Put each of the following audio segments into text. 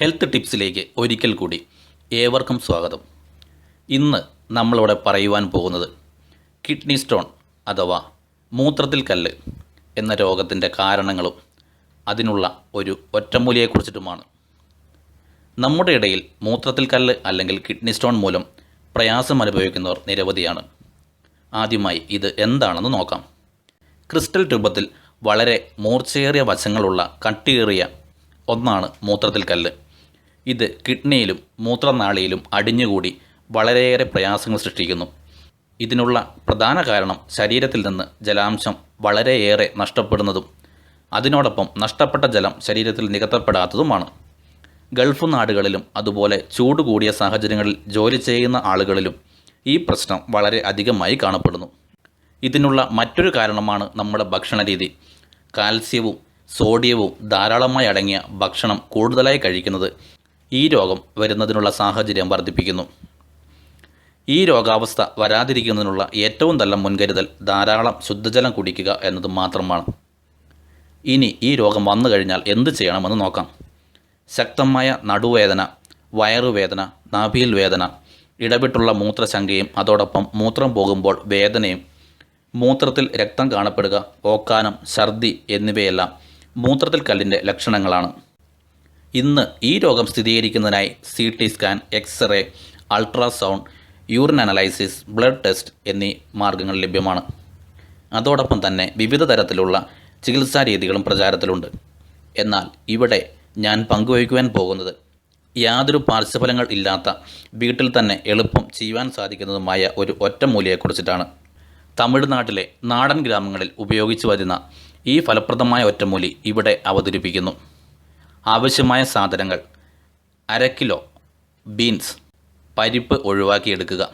Health ടിപ്സിലേക്ക് ഒരിക്കൽ കൂടി ഏവർക്കും സ്വാഗതം. ഇന്ന് നമ്മളിവിടെ പറയുവാൻ പോകുന്നത് കിഡ്നി സ്റ്റോൺ അഥവാ മൂത്രത്തിൽ കല്ല് എന്ന രോഗത്തിന്റെ കാരണങ്ങളും അതിനുള്ള ഒരു ഒറ്റമൂലിയെക്കുറിച്ചിട്ടുമാണ്. നമ്മുടെ ഇടയിൽ മൂത്രത്തിൽ കല്ല് അല്ലെങ്കിൽ കിഡ്നി സ്റ്റോൺ മൂലം പ്രയാസം അനുഭവിക്കുന്നവർ നിരവധിയാണ്. ആദ്യമായി ഇത് എന്താണെന്ന് നോക്കാം. ക്രിസ്റ്റൽ രൂപത്തിൽ വളരെ മൂർച്ചയേറിയ വശങ്ങളുള്ള കട്ടിയേറിയ ഒന്നാണ് മൂത്രത്തിൽ കല്ല്. ഇത് കിഡ്നിയിലും മൂത്രനാളിയിലും അടിഞ്ഞുകൂടി വളരെയേറെ പ്രയാസങ്ങൾ സൃഷ്ടിക്കുന്നു. ഇതിനുള്ള പ്രധാന കാരണം ശരീരത്തിൽ നിന്ന് ജലാംശം വളരെയേറെ നഷ്ടപ്പെടുന്നതും അതിനോടൊപ്പം നഷ്ടപ്പെട്ട ജലം ശരീരത്തിൽ നികത്തപ്പെടാത്തതുമാണ്. ഗൾഫ് നാടുകളിലും അതുപോലെ ചൂട് കൂടിയ സാഹചര്യങ്ങളിൽ ജോലി ചെയ്യുന്ന ആളുകളിലും ഈ പ്രശ്നം വളരെ അധികമായി കാണപ്പെടുന്നു. ഇതിനുള്ള മറ്റൊരു കാരണമാണ് നമ്മുടെ ഭക്ഷണരീതി. കാൽസ്യവും സോഡിയവും ധാരാളമായി അടങ്ങിയ ഭക്ഷണം കൂടുതലായി കഴിക്കുന്നത് ഈ രോഗം വരുന്നതിനുള്ള സാഹചര്യം വർദ്ധിപ്പിക്കുന്നു. ഈ രോഗാവസ്ഥ വരാതിരിക്കുന്നതിനുള്ള ഏറ്റവും നല്ല മുൻകരുതൽ ധാരാളം ശുദ്ധജലം കുടിക്കുക എന്നത് മാത്രമാണ്. ഇനി ഈ രോഗം വന്നു കഴിഞ്ഞാൽ എന്ത് ചെയ്യണമെന്ന് നോക്കാം. ശക്തമായ നടുവേദന വയറുവേദന നാഭിയിൽ വേദന ഇടവിട്ടുള്ള മൂത്രശങ്കയും അതോടൊപ്പം മൂത്രം പോകുമ്പോൾ വേദനയും മൂത്രത്തിൽ രക്തം കാണപ്പെടുക ഓക്കാനം ഛർദി എന്നിവയെല്ലാം മൂത്രത്തിൽ കല്ലിന്റെ ലക്ഷണങ്ങളാണ്. ഇന്ന് ഈ രോഗം സ്ഥിരീകരിക്കുന്നതിനായി C T scan x ray ultrasound urine analysis blood test എന്നീ മാർഗങ്ങൾ ലഭ്യമാണ്. അതോടൊപ്പം തന്നെ വിവിധ തരത്തിലുള്ള ചികിത്സാ രീതികളും പ്രചാരത്തിലുണ്ട്. എന്നാൽ ഇവിടെ ഞാൻ പങ്കുവയ്ക്കുവാൻ പോകുന്നത് യാതൊരു പാർശ്വഫലങ്ങൾ ഇല്ലാത്ത വീട്ടിൽ തന്നെ എളുപ്പം ചെയ്യുവാൻ സാധിക്കുന്നതുമായ ഒരു ഒറ്റമൂലിയെക്കുറിച്ചിട്ടാണ് തമിഴ്നാട്ടിലെ നാടൻ ഗ്രാമങ്ങളിൽ ഉപയോഗിച്ചു വരുന്ന ഈ ഫലപ്രദമായ ഒറ്റമൂലി ഇവിടെ അവതരിപ്പിക്കുന്നു. ആവശ്യമായ സാധനങ്ങൾ. അര കിലോ ബീൻസ്. പരിപ്പ് ഒഴിവാക്കിയെടുക്കുക.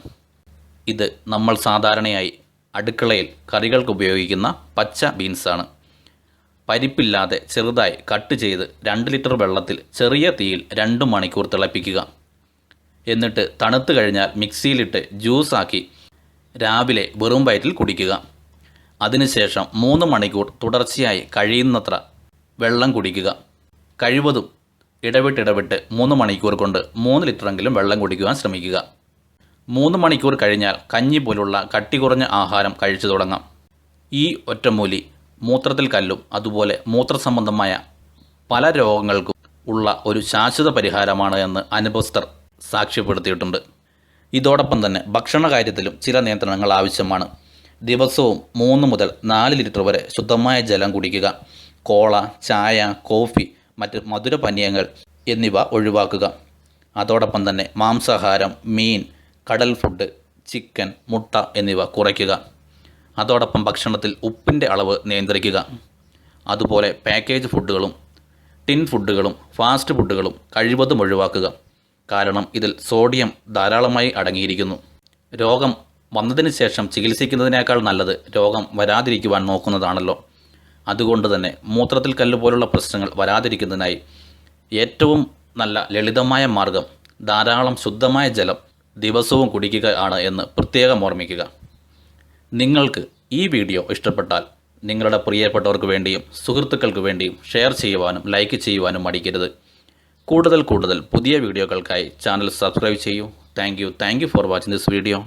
ഇത് നമ്മൾ സാധാരണയായി അടുക്കളയിൽ കറികൾക്ക് ഉപയോഗിക്കുന്ന പച്ച ബീൻസാണ്. പരിപ്പില്ലാതെ ചെറുതായി കട്ട് ചെയ്ത് രണ്ട് ലിറ്റർ വെള്ളത്തിൽ ചെറിയ തീയിൽ രണ്ട് മണിക്കൂർ തിളപ്പിക്കുക. എന്നിട്ട് തണുത്ത് കഴിഞ്ഞാൽ മിക്സിയിലിട്ട് ജ്യൂസാക്കി രാവിലെ വെറും വയറ്റിൽ കുടിക്കുക. അതിനുശേഷം മൂന്ന് മണിക്കൂർ തുടർച്ചയായി കഴിയുന്നത്ര വെള്ളം കുടിക്കുക. കഴിവതും ഇടവിട്ടിടവിട്ട് മൂന്ന് മണിക്കൂർ കൊണ്ട് മൂന്ന് ലിറ്ററെങ്കിലും വെള്ളം കുടിക്കുവാൻ ശ്രമിക്കുക. മൂന്ന് മണിക്കൂർ കഴിഞ്ഞാൽ കഞ്ഞി പോലുള്ള കട്ടി കുറഞ്ഞ ആഹാരം കഴിച്ചു തുടങ്ങാം. ഈ ഒറ്റമൂലി മൂത്രത്തിൽ കല്ലും അതുപോലെ മൂത്രസംബന്ധമായ പല രോഗങ്ങൾക്കും ഉള്ള ഒരു ശാശ്വത പരിഹാരമാണ് എന്ന് അനുഭവസ്ഥർ സാക്ഷ്യപ്പെടുത്തിയിട്ടുണ്ട്. ഇതോടൊപ്പം തന്നെ ഭക്ഷണ കാര്യത്തിലും ചില നിയന്ത്രണങ്ങൾ ആവശ്യമാണ്. ദിവസവും മൂന്ന് മുതൽ നാല് ലിറ്റർ വരെ ശുദ്ധമായ ജലം കുടിക്കുക. കോള ചായ കോഫി മറ്റ് മധുരപാനീയങ്ങൾ എന്നിവ ഒഴിവാക്കുക. അതോടൊപ്പം തന്നെ മാംസാഹാരം മീൻ കടൽ ഫുഡ് ചിക്കൻ മുട്ട എന്നിവ കുറയ്ക്കുക. അതോടൊപ്പം ഭക്ഷണത്തിൽ ഉപ്പിന്റെ അളവ് നിയന്ത്രിക്കുക. അതുപോലെ പാക്കേജ് ഫുഡുകളും ടിൻ ഫുഡുകളും ഫാസ്റ്റ് ഫുഡുകളും കഴിവതും ഒഴിവാക്കുക. കാരണം ഇതിൽ സോഡിയം ധാരാളമായി അടങ്ങിയിരിക്കുന്നു. രോഗം വന്നതിന് ശേഷം ചികിത്സിക്കുന്നതിനേക്കാൾ നല്ലത് രോഗം വരാതിരിക്കുവാൻ നോക്കുന്നതാണല്ലോ. അതുകൊണ്ട് തന്നെ മൂത്രത്തിൽ കല്ല് പോലുള്ള പ്രശ്നങ്ങൾ വരാതിരിക്കുന്നതിനായി ഏറ്റവും നല്ല ലളിതമായ മാർഗം ധാരാളം ശുദ്ധമായ ജലം ദിവസവും കുടിക്കുക ആണ് എന്ന് പ്രത്യേകം ഓർമ്മിക്കുക. നിങ്ങൾക്ക് ഈ വീഡിയോ ഇഷ്ടപ്പെട്ടാൽ നിങ്ങളുടെ പ്രിയപ്പെട്ടവർക്ക് വേണ്ടിയും സുഹൃത്തുക്കൾക്ക് വേണ്ടിയും ഷെയർ ചെയ്യുവാനും ലൈക്ക് ചെയ്യുവാനും മടിക്കരുത്. കൂടുതൽ കൂടുതൽ പുതിയ വീഡിയോകൾക്കായി ചാനൽ സബ്സ്ക്രൈബ് ചെയ്യൂ. Thank you. Thank you for watching this video.